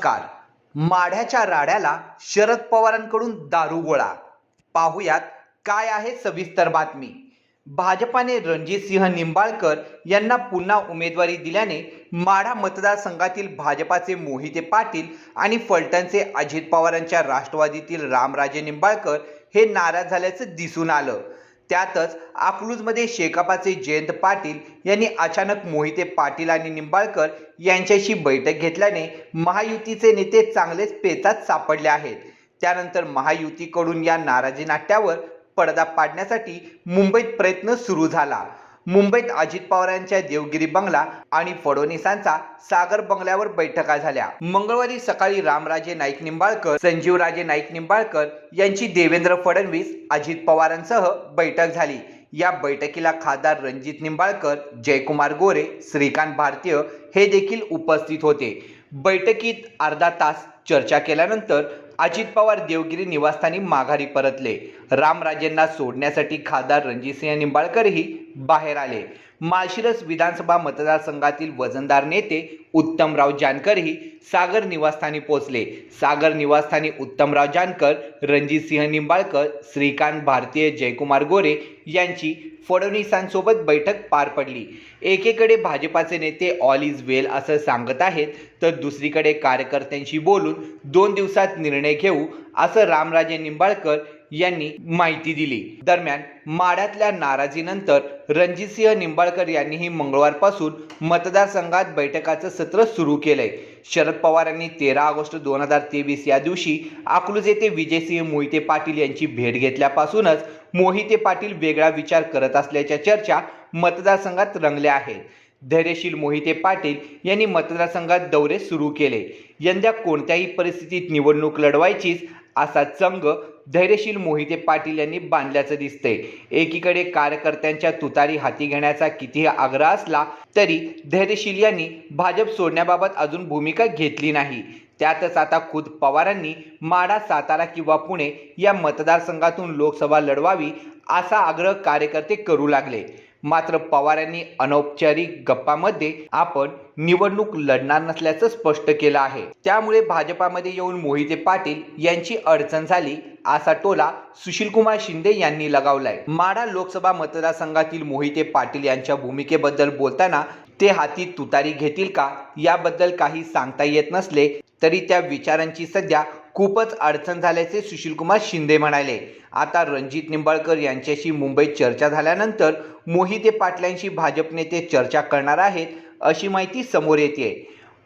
नमस्कार. माढ्याच्या राड्याला शरद पवारांकडून दारुगोळा पाहुयात काय आहे सविस्तर बातमी. भाजपाने रणजितसिंह निंबाळकर यांना पुन्हा उमेदवारी दिल्याने माढा मतदारसंघातील भाजपाचे मोहिते पाटील आणि फलटणचे अजित पवारांच्या राष्ट्रवादीतील रामराजे निंबाळकर हे नाराज झाल्याचं दिसून आलं. त्यातच अकलूजमध्ये शेकापाचे जयंत पाटील यांनी अचानक मोहिते पाटील आणि निंबाळकर यांच्याशी बैठक घेतल्याने महायुतीचे नेते चांगलेच पेचात सापडले आहेत. त्यानंतर महायुतीकडून या नाराजी नाट्यावर पडदा पाडण्यासाठी मुंबईत प्रयत्न सुरू झाला. मुंबईत अजित पवारांच्या देवगिरी बंगला आणि फडणवीसांचा सागर बंगल्यावर बैठका झाल्या. मंगळवारी सकाळी रामराजे नाईक निंबाळकर संजीवराजे नाईक निंबाळकर यांची देवेंद्र फडणवीस अजित पवारांसह बैठक झाली. या बैठकीला खासदार रणजित निंबाळकर जयकुमार गोरे श्रीकांत भारतीय हे देखील उपस्थित होते. बैठकीत अर्धा तास चर्चा केल्यानंतर अजित पवार देवगिरी निवासस्थानी माघारी परतले. रामराजेंना सोडण्यासाठी खासदार रणजितसिंह निंबाळकरही बाहेर आले. माळशिरस विधानसभा मतदारसंघातील वजनदार नेते उत्तमराव जानकरही सागर निवासस्थानी पोहोचले. सागर निवासस्थानी उत्तमराव जानकर रणजितसिंह निंबाळकर श्रीकांत भारतीय जयकुमार गोरे यांची फडणवीसांसोबत बैठक पार पडली. एकीकडे भाजपाचे नेते ऑल इज वेल असं सांगत आहेत तर दुसरीकडे कार्यकर्त्यांशी बोलून दोन दिवसात निर्णय घेऊ असं रामराजे निंबाळकर यांनी माहिती दिली. दरम्यान माढ्यातल्या नाराजीनंतर रणजितसिंह निंबाळकर यांनीही मंगळवारपासून मतदारसंघात बैठकाचं सत्र सुरू केलंय. शरद पवार यांनी तेरा ऑगस्ट दोन हजार तेवीस या दिवशी अकलूज येथे विजयसिंह मोहिते पाटील यांची भेट घेतल्यापासूनच मोहिते पाटील वेगळा विचार करत असल्याच्या चर्चा मतदारसंघात रंगल्या आहेत. धैर्यशील मोहिते पाटील यांनी मतदारसंघात दौरे सुरू केले. यंदा कोणत्याही परिस्थितीत निवडणूक लढवायचीच असा चंग धैर्यशील मोहिते पाटील यांनी बांधल्याचं दिसतंय. एकीकडे कार्यकर्त्यांच्या तुतारी हाती घेण्याचा कितीही आग्रह असला तरी धैर्यशील यांनी भाजप सोडण्याबाबत अजून भूमिका घेतली नाही. त्यातच आता खुद पवारांनी माडा सातारा किंवा पुणे या मतदारसंघातून लोकसभा लढवावी असा आग्रह कार्यकर्ते करू लागले. मात्र पवार यांनी अनौपचारिक गप्पामध्ये आपण निवडणूक लढणार नसल्याचं स्पष्ट केलं आहे. त्यामुळे भाजपामध्ये येऊन मोहिते पाटील यांची अडचण झाली असा टोला सुशीलकुमार शिंदे यांनी लगावलाय. माढा लोकसभा मतदारसंघातील मोहिते पाटील यांच्या भूमिकेबद्दल बोलताना ते हाती तुतारी घेतील का? याबद्दल काही सांगता येत नसले तरी त्या विचारांची सध्या खूपच अडचण झाल्याचे सुशीलकुमार शिंदे म्हणाले. आता रणजित निंबाळकर यांच्याशी मुंबईत चर्चा झाल्यानंतर मोहिते पाटलांशी भाजप नेते चर्चा करणार आहेत अशी माहिती समोर येते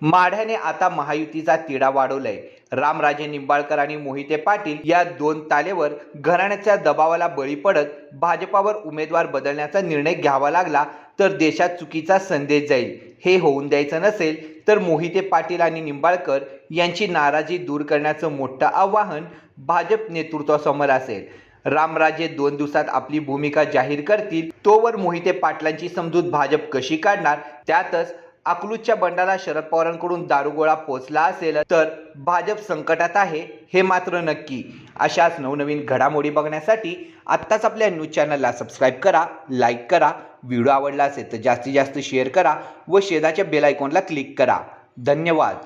माढ्याने आता महायुतीचा तिढा वाढवलाय. रामराजे निंबाळकर आणि मोहिते पाटील या दोन तालेवर घराण्याच्या दबावाला बळी पडत भाजपावर उमेदवार बदलण्याचा निर्णय घ्यावा लागला तर देशात चुकीचा संदेश जाईल. हे होऊन द्यायचं नसेल तर मोहिते पाटील आणि निंबाळकर यांची नाराजी दूर करण्याचं मोठं आव्हान भाजप नेतृत्वासमोर असेल. रामराजे दोन दिवसात आपली भूमिका जाहीर करतील तोवर मोहिते पाटलांची समजूत भाजप कशी काढणार? त्यातच अकलूजच्या बंडाला शरद पवारांकडून दारुगोळा पोचला असेल तर भाजप संकटात आहे हे मात्र नक्की. अशाच नवनवीन घडामोडी बघण्यासाठी आत्ताच आपल्या न्यूज चॅनलला सबस्क्राईब करा लाईक करा व्हिडिओ आवडला असेल तर जास्तीत जास्त शेअर करा व शेजाच्या बेल आयकॉनला क्लिक करा. धन्यवाद.